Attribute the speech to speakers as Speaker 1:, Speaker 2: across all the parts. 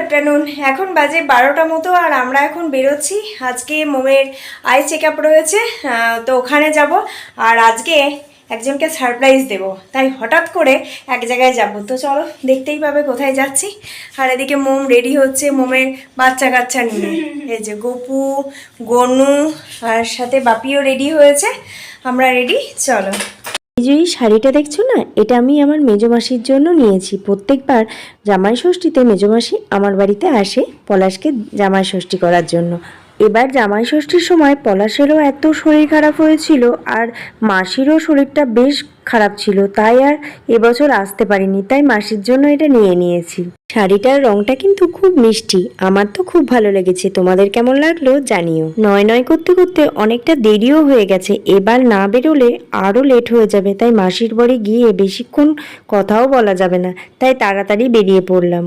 Speaker 1: Afternoon. এখন বাজে বারোটা মতো আর আমরা এখন বেরোচ্ছি। আজকে মোমের আই চেক আপ রয়েছে তো ওখানে যাব। আর আজকে একজনকে সারপ্রাইজ দেব। তাই হঠাৎ করে এক জায়গায় যাব। তো চলো, দেখতেই পাবে কোথায় যাচ্ছি। আর এদিকে মোম রেডি হচ্ছে মোমের বাচ্চা কাচ্চা নিয়ে। এই যে গপু, গনু, আর সাথে বাপিও রেডি হয়েছে। আমরা রেডি চলো।
Speaker 2: এই যে এই শাড়িটা দেখছ না, এটা আমি আমার মেজমাসির জন্য নিয়েছি। প্রত্যেকবার জামাই ষষ্ঠীতে মেজমাসি আমার বাড়িতে আসে পলাশকে জামাই ষষ্ঠী করার জন্য। এবার জামাই ষষ্ঠীর সময় পলাশেরও এত শরীর খারাপ হয়েছিল আর মাসিরও শরীরটা বেশ খারাপ ছিল, তাই আর এবছর আসতে পারিনি, তাই মাসির জন্য এটা নিয়ে নিয়েছি। শাড়িটার রংটা কিন্তু খুব মিষ্টি, আমার তো খুব ভালো লেগেছে, তোমাদের কেমন লাগল জানিও। নয় নয় করতে করতে অনেকটা দেরিও হয়ে গেছে, এবার না বেরোলে আরও লেট হয়ে যাবে, তাই মাসির বাড়ি গিয়ে বেশিক্ষণ কথাও বলা যাবে না, তাই তাড়াতাড়ি বেরিয়ে পড়লাম।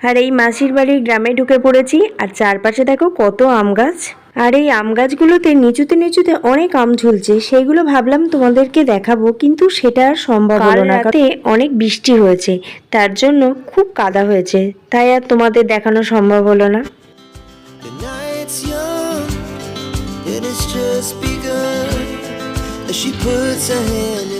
Speaker 2: আর এই মাসির বাড়ির গ্রামে ঢুকে পড়েছি আর চারপাশে দেখো কত আম গাছ আর এই আম গাছগুলোতে নিচুতে নিচুতে অনেক আম ঝুলছে সেইগুলো ভাবলাম তোমাদেরকে দেখাবো কিন্তু সেটা আর সম্ভব হলো না রাতে অনেক বৃষ্টি হয়েছে তার জন্য খুব কাদা হয়েছে তাই আর তোমাদের দেখানো সম্ভব হলো না
Speaker 3: The night's young and it's just begun as she puts her hand.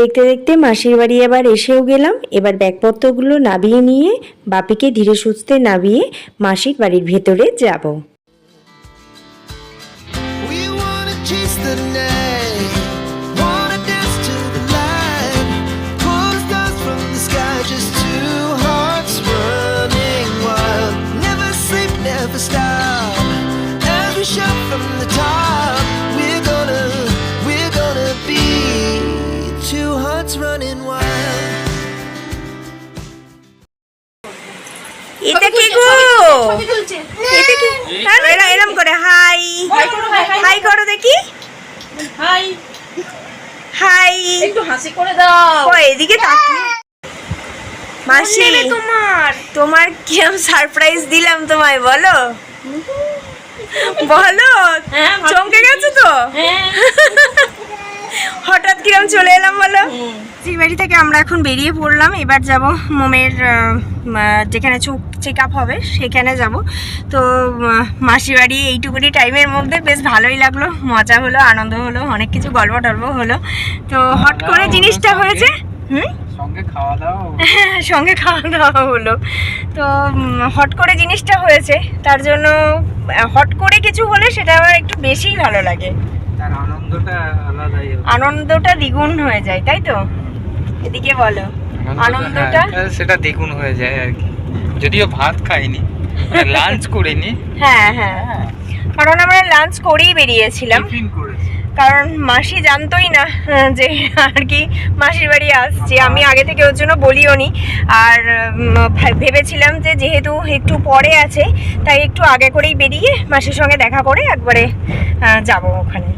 Speaker 2: দেখতে দেখতে মাসির বাড়ি এবার এসেও গেলাম। এবার ব্যাগপত্রগুলো নাবিয়ে নিয়ে বাপিকে ধীরে সুস্থে নাবিয়ে মাসির বাড়ির ভেতরে যাব।
Speaker 3: Chase the wanna
Speaker 1: এটা কি গো? এটা কি? হ্যাঁ, এরা- এরম করে হাই। হাই করো দেখি।
Speaker 4: হাই।
Speaker 1: হাই।
Speaker 4: একটু হাসি করে দাও।
Speaker 1: ও এদিকে তাকিয়ে। মাসি
Speaker 4: তোমার।
Speaker 1: তোমার কিরম সারপ্রাইজ দিলাম তোমায় বলো? বলো?
Speaker 4: হ্যাঁ,
Speaker 1: চমকে গেছো তো?
Speaker 4: হ্যাঁ।
Speaker 1: হঠাৎ কিরম চলে এলাম বলো? বাড়ি থেকে আমরা এখন বেরিয়ে পড়লাম। এবার যাব মোমের যেখানে চোখ চেক আপ হবে সেখানে যাব। তো আহ, মাসি বাড়ি এইটুকুনি টাইমের মধ্যে বেশ ভালোই লাগল। মজা হলো আনন্দ হলো অনেক কিছু গল্প টল্প হলো। তো হট করে জিনিসটা হয়েছে হুম?
Speaker 5: সঙ্গে খাওয়া দাওয়া
Speaker 1: সঙ্গে খাওয়া দাওয়া হলো। তো হট করে জিনিসটা হয়েছে। তার জন্য হট করে কিছু হলে সেটা আবার একটু বেশিই ভালো লাগে।
Speaker 5: আনন্দটা আলাদাই হবে।
Speaker 1: আনন্দটা দ্বিগুণ হয়ে যায় তাই তো? এদিকে বলো আনন্দটা
Speaker 5: হ্যাঁ, সেটা দ্বিগুণ হয়ে যায় আর কি। যদিও ভাত খাইনি লাঞ্চ করিনি।
Speaker 1: হ্যাঁ হ্যাঁ। কারণ আমরা লাঞ্চ করেই বেরিয়েছিলাম। কারণ মাসি জানতোই না যে আর কি মাসির বাড়ি আসছি। আমি আগে থেকে ওর জন্য বলিও নি। আর ভেবেছিলাম যে যেহেতু একটু পরে আছে তাই একটু আগে করেই বেরিয়ে মাসির সঙ্গে দেখা করে একবারে যাব ওখানে।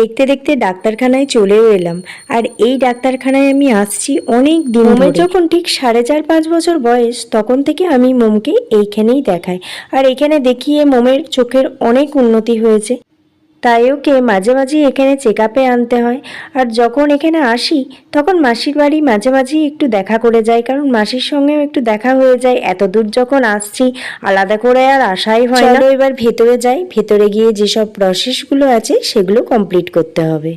Speaker 2: দেখতে দেখতে ডাক্তারখানায় চলেও এলাম। আর এই ডাক্তারখানায় আমি আসছি অনেক দিন মোমের যখন ঠিক সাড়ে চার পাঁচ বছর বয়স তখন থেকে আমি মোমকে এইখানেই দেখাই। আর এখানে দেখিয়ে মোমের চোখের অনেক উন্নতি হয়েছে। তাই ওকে মাঝে মাঝে এখানে চেক আপে আনতে হয়। আর যখন এখানে আসি, তখন মাসির বাড়ি মাঝে মাঝেই একটু দেখা করে যায় কারণ মাসির সঙ্গেও একটু দেখা হয়ে যায়। এত দূর যখন আসছি, আলাদা করে আর আসাই হয় না। এবার ভেতরে যাই। ভেতরে গিয়ে যেসব প্রসেসগুলো আছে, সেগুলো কমপ্লিট করতে হবে।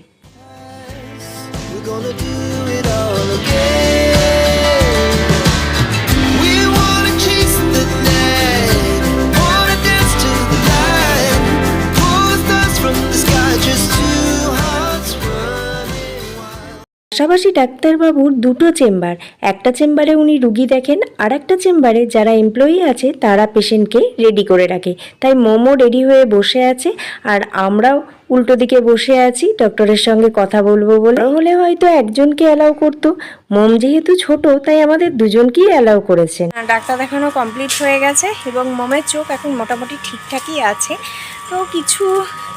Speaker 2: অর্ধবাসী ডাক্তারবাবুর দুটো চেম্বার। একটা চেম্বারে উনি রুগী দেখেন আর একটা চেম্বারে যারা এমপ্লয়ি আছে তারা পেশেন্টকে রেডি করে রাখে। তাই মোমো রেডি হয়ে বসে আছে, আর আমরাও উল্টো দিকে বসে আছি ডক্টরের সঙ্গে কথা বলব বলে। হলে হয়তো একজনকে অ্যালাউ করতো মোম যেহেতু ছোট, তাই আমাদের দুজনকেই অ্যালাউ করেছেন।
Speaker 1: ডাক্তার দেখানো কমপ্লিট হয়ে গেছে এবং মোমের চোখ এখন মোটামুটি ঠিকঠাকই আছে। তো কিছু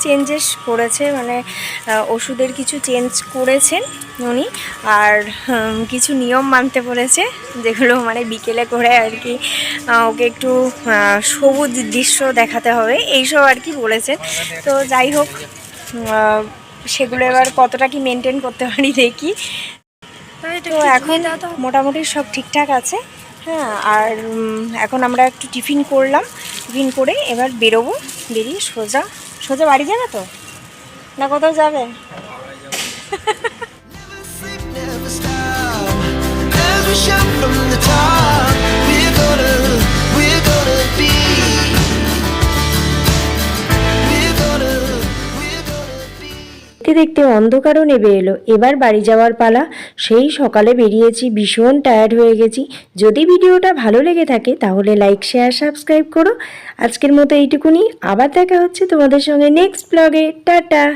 Speaker 1: চেঞ্জেস করেছে মানে ওষুধের কিছু চেঞ্জ করেছেন উনি। আর কিছু নিয়ম মানতে বলেছে, যেগুলো মানে বিকেলে করে আর কি ওকে একটু সবুজ দৃশ্য দেখাতে হবে, এইসব আর কি বলেছেন। তো যাই হোক সেগুলো এবার কতটা কি মেনটেন করতে পারি দেখি। তো এখন মোটামুটি সব ঠিকঠাক আছে হ্যাঁ আর এখন আমরা একটু টিফিন করলাম টিফিন করে এবার বেরোবো বেরিয়ে সোজা সোজা বাড়ি যাবে তো? না কোথাও যাবে?
Speaker 3: From the
Speaker 2: দেখতে অন্ধকারও নেবে এলো। এবার বাড়ি যাওয়ার পালা। সেই সকালে বেরিয়েছি, ভীষণ টায়ার্ড হয়ে গেছি। যদি ভিডিওটা ভালো লেগে থাকে, তাহলে লাইক শেয়ার সাবস্ক্রাইব করো। আজকের মতো এইটুকুনি। আবার দেখা হচ্ছে তোমাদের সঙ্গে নেক্সট ব্লগে টাটা!